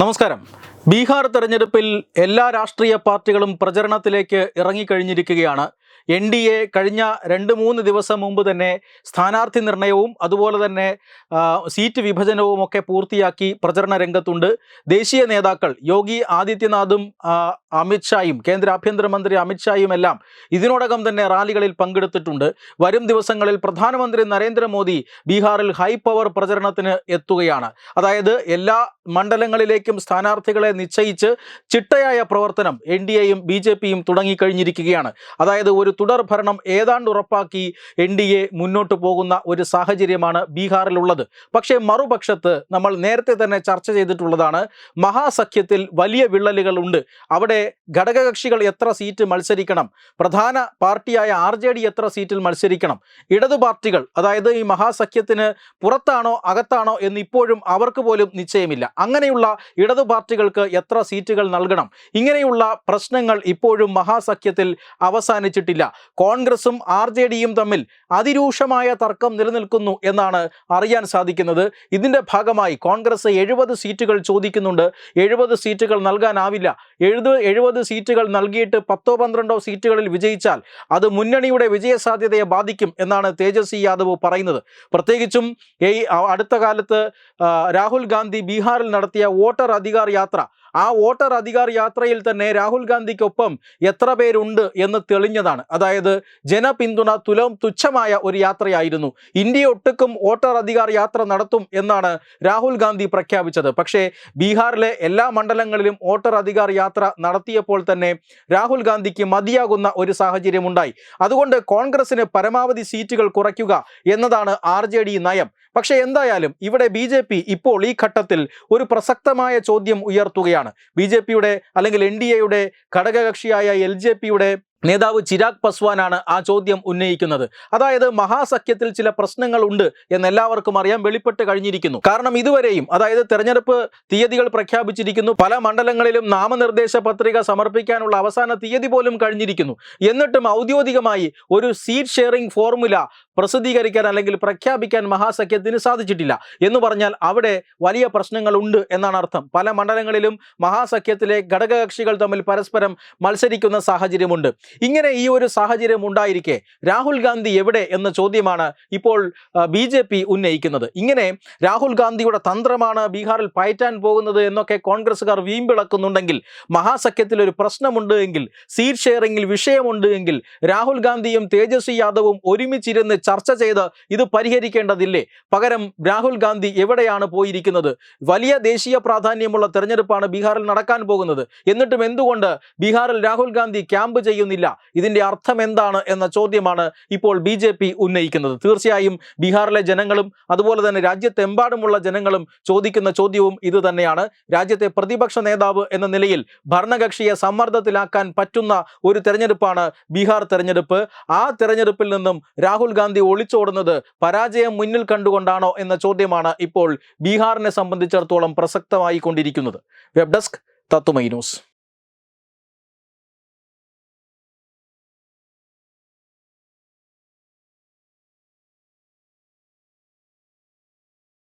നമസ്കാരം. ബീഹാർ തെരഞ്ഞെടുപ്പിൽ എല്ലാ രാഷ്ട്രീയ പാർട്ടികളും പ്രചരണത്തിലേക്ക് ഇറങ്ങിക്കഴിഞ്ഞിരിക്കുകയാണ്. എൻ ഡി എ കഴിഞ്ഞ രണ്ട് മൂന്ന് ദിവസം മുമ്പ് തന്നെ സ്ഥാനാർത്ഥി നിർണയവും അതുപോലെ തന്നെ സീറ്റ് വിഭജനവും ഒക്കെ പൂർത്തിയാക്കി പ്രചരണ രംഗത്തുണ്ട്. ദേശീയ നേതാക്കൾ യോഗി ആദിത്യനാഥും അമിത്ഷായും കേന്ദ്ര ആഭ്യന്തരമന്ത്രി അമിത്ഷായും എല്ലാം ഇതിനോടകം തന്നെ റാലികളിൽ പങ്കെടുത്തിട്ടുണ്ട്. വരും ദിവസങ്ങളിൽ പ്രധാനമന്ത്രി നരേന്ദ്രമോദി ബീഹാറിൽ ഹൈ പവർ പ്രചരണത്തിന് എത്തുകയാണ്. അതായത് എല്ലാ മണ്ഡലങ്ങളിലേക്കും സ്ഥാനാർത്ഥികളെ നിശ്ചയിച്ച് ചിട്ടയായ പ്രവർത്തനം എൻ ഡി എയും ബി ജെ പിയും തുടങ്ങിക്കഴിഞ്ഞിരിക്കുകയാണ്. അതായത് ഒരു തുടർ ഭരണം ഏതാണ്ട് ഉറപ്പാക്കി എൻ ഡി എ മുന്നോട്ട് പോകുന്ന ഒരു സാഹചര്യമാണ് ബീഹാറിലുള്ളത്. പക്ഷേ മറുപക്ഷത്ത് നമ്മൾ നേരത്തെ തന്നെ ചർച്ച ചെയ്തിട്ടുള്ളതാണ് മഹാസഖ്യത്തിൽ വലിയ വിള്ളലുകൾ ഉണ്ട്. അവിടെ ഘടകകക്ഷികൾ എത്ര സീറ്റ് മത്സരിക്കണം? പ്രധാന പാർട്ടിയായ ആർ ജെ ഡി എത്ര സീറ്റിൽ മത്സരിക്കണം? ഇടതു പാർട്ടികൾ അതായത് ഈ മഹാസഖ്യത്തിന് പുറത്താണോ അകത്താണോ എന്ന് ഇപ്പോഴും അവർക്ക് പോലും നിശ്ചയമില്ല. അങ്ങനെയുള്ള ഇടതു പാർട്ടികൾക്ക് എത്ര സീറ്റുകൾ നൽകണം? ഇങ്ങനെയുള്ള പ്രശ്നങ്ങൾ ഇപ്പോഴും മഹാസഖ്യത്തിൽ അവസാനിച്ചിട്ടില്ല. കോൺഗ്രസും ആർ തമ്മിൽ അതിരൂക്ഷമായ തർക്കം നിലനിൽക്കുന്നു എന്നാണ് അറിയാൻ സാധിക്കുന്നത്. ഇതിന്റെ ഭാഗമായി കോൺഗ്രസ് എഴുപത് സീറ്റുകൾ ചോദിക്കുന്നുണ്ട്. എഴുപത് സീറ്റുകൾ നൽകാനാവില്ല. എഴുപത് എഴുപത് സീറ്റുകൾ നൽകിയിട്ട് പത്തോ പന്ത്രണ്ടോ സീറ്റുകളിൽ വിജയിച്ചാൽ അത് മുന്നണിയുടെ വിജയസാധ്യതയെ ബാധിക്കും എന്നാണ് തേജസ്വി യാദവ് പറയുന്നത്. പ്രത്യേകിച്ചും ഈ അടുത്ത കാലത്ത് രാഹുൽ ഗാന്ധി ബീഹാറിൽ നടത്തിയ വോട്ടർ അധികാർ യാത്ര. ആ വോട്ടർ അധികാർ യാത്രയിൽ തന്നെ രാഹുൽ ഗാന്ധിക്കൊപ്പം എത്ര പേരുണ്ട് എന്ന് തെളിഞ്ഞതാണ്. അതായത് ജനപിന്തുണ തുലം തുച്ഛമായ ഒരു യാത്രയായിരുന്നു. ഇന്ത്യ ഒട്ടുക്കും വോട്ടർ അധികാർ യാത്ര നടത്തും എന്നാണ് രാഹുൽ ഗാന്ധി പ്രഖ്യാപിച്ചത്. പക്ഷേ ബീഹാറിലെ എല്ലാ മണ്ഡലങ്ങളിലും വോട്ടർ അധികാർ യാത്ര നടത്തിയപ്പോൾ തന്നെ രാഹുൽ ഗാന്ധിക്ക് മതിയാകുന്ന ഒരു സാഹചര്യമുണ്ടായി. അതുകൊണ്ട് കോൺഗ്രസിന് പരമാവധി സീറ്റുകൾ കുറയ്ക്കുക എന്നതാണ് ആർ നയം. പക്ഷേ എന്തായാലും ഇവിടെ ബി ജെ പി ഇപ്പോൾ ഈ ഘട്ടത്തിൽ ഒരു പ്രസക്തമായ ചോദ്യം ഉയർത്തുകയാണ്. ബി ജെ പിയുടെ അല്ലെങ്കിൽ എൻ ഡി എയുടെ ഘടകകക്ഷിയായ എൽ ജെ പിയുടെ നേതാവ് ചിരാഗ് പസ്വാനാണ് ആ ചോദ്യം ഉന്നയിക്കുന്നത്. അതായത് മഹാസഖ്യത്തിൽ ചില പ്രശ്നങ്ങളുണ്ട് എന്ന് എല്ലാവർക്കും അറിയാം വെളിപ്പെട്ട് കഴിഞ്ഞിരിക്കുന്നു. കാരണം ഇതുവരെയും അതായത് തെരഞ്ഞെടുപ്പ് തീയതികൾ പ്രഖ്യാപിച്ചിരിക്കുന്നു. പല മണ്ഡലങ്ങളിലും നാമനിർദ്ദേശ പത്രിക സമർപ്പിക്കാനുള്ള അവസാന തീയതി പോലും കഴിഞ്ഞിരിക്കുന്നു. എന്നിട്ടും ഔദ്യോഗികമായി ഒരു സീറ്റ് ഷെയറിംഗ് ഫോർമുല പ്രസിദ്ധീകരിക്കാൻ അല്ലെങ്കിൽ പ്രഖ്യാപിക്കാൻ മഹാസഖ്യത്തിന് സാധിച്ചിട്ടില്ല. എന്ന് പറഞ്ഞാൽ അവിടെ വലിയ പ്രശ്നങ്ങളുണ്ട് എന്നാണ് അർത്ഥം. പല മണ്ഡലങ്ങളിലും മഹാസഖ്യത്തിലെ ഘടകകക്ഷികൾ തമ്മിൽ പരസ്പരം മത്സരിക്കുന്ന സാഹചര്യമുണ്ട്. ഇങ്ങനെ ഈ ഒരു സാഹചര്യം ഉണ്ടായിരിക്കെ രാഹുൽ ഗാന്ധി എവിടെ എന്ന ചോദ്യമാണ് ഇപ്പോൾ ബി ജെ പി ഉന്നയിക്കുന്നത്. ഇങ്ങനെ രാഹുൽ ഗാന്ധിയുടെ തന്ത്രമാണ് ബീഹാറിൽ പയറ്റാൻ പോകുന്നത് എന്നൊക്കെ കോൺഗ്രസ്സുകാർ വീമ്പിളക്കുന്നുണ്ടെങ്കിൽ മഹാസഖ്യത്തിൽ ഒരു പ്രശ്നമുണ്ട് എങ്കിൽ സീറ്റ് ഷെയറിംഗിൽ വിഷയമുണ്ട് എങ്കിൽ രാഹുൽ ഗാന്ധിയും തേജസ്വി യാദവും ഒരുമിച്ചിരുന്ന് ചർച്ച ചെയ്ത് ഇത് പരിഹരിക്കേണ്ടതില്ലേ? പകരം രാഹുൽ ഗാന്ധി എവിടെയാണ് പോയിരിക്കുന്നത്? വലിയ ദേശീയ പ്രാധാന്യമുള്ള തെരഞ്ഞെടുപ്പാണ് ബീഹാറിൽ നടക്കാൻ പോകുന്നത്. എന്നിട്ടും എന്തുകൊണ്ട് ബീഹാറിൽ രാഹുൽ ഗാന്ധി ക്യാമ്പ് ചെയ്യുന്നില്ല? ഇതിന്റെ അർത്ഥം എന്താണ് എന്ന ചോദ്യമാണ് ഇപ്പോൾ ബി ഉന്നയിക്കുന്നത്. തീർച്ചയായും ബീഹാറിലെ ജനങ്ങളും അതുപോലെ തന്നെ രാജ്യത്തെമ്പാടുമുള്ള ജനങ്ങളും ചോദിക്കുന്ന ചോദ്യവും ഇത് തന്നെയാണ്. രാജ്യത്തെ പ്രതിപക്ഷ നേതാവ് എന്ന നിലയിൽ ഭരണകക്ഷിയെ സമ്മർദ്ദത്തിലാക്കാൻ പറ്റുന്ന ഒരു തെരഞ്ഞെടുപ്പാണ് ബീഹാർ തെരഞ്ഞെടുപ്പ്. ആ തെരഞ്ഞെടുപ്പിൽ നിന്നും രാഹുൽ ഗാന്ധി ഒളിച്ചോടുന്നത് പരാജയം മുന്നിൽ കണ്ടുകൊണ്ടാണോ എന്ന ചോദ്യമാണ് ഇപ്പോൾ ബീഹാറിനെ സംബന്ധിച്ചിടത്തോളം പ്രസക്തമായി കൊണ്ടിരിക്കുന്നത് വെബ് ഡെസ്ക് തത്തുമൈ ന്യൂസ്.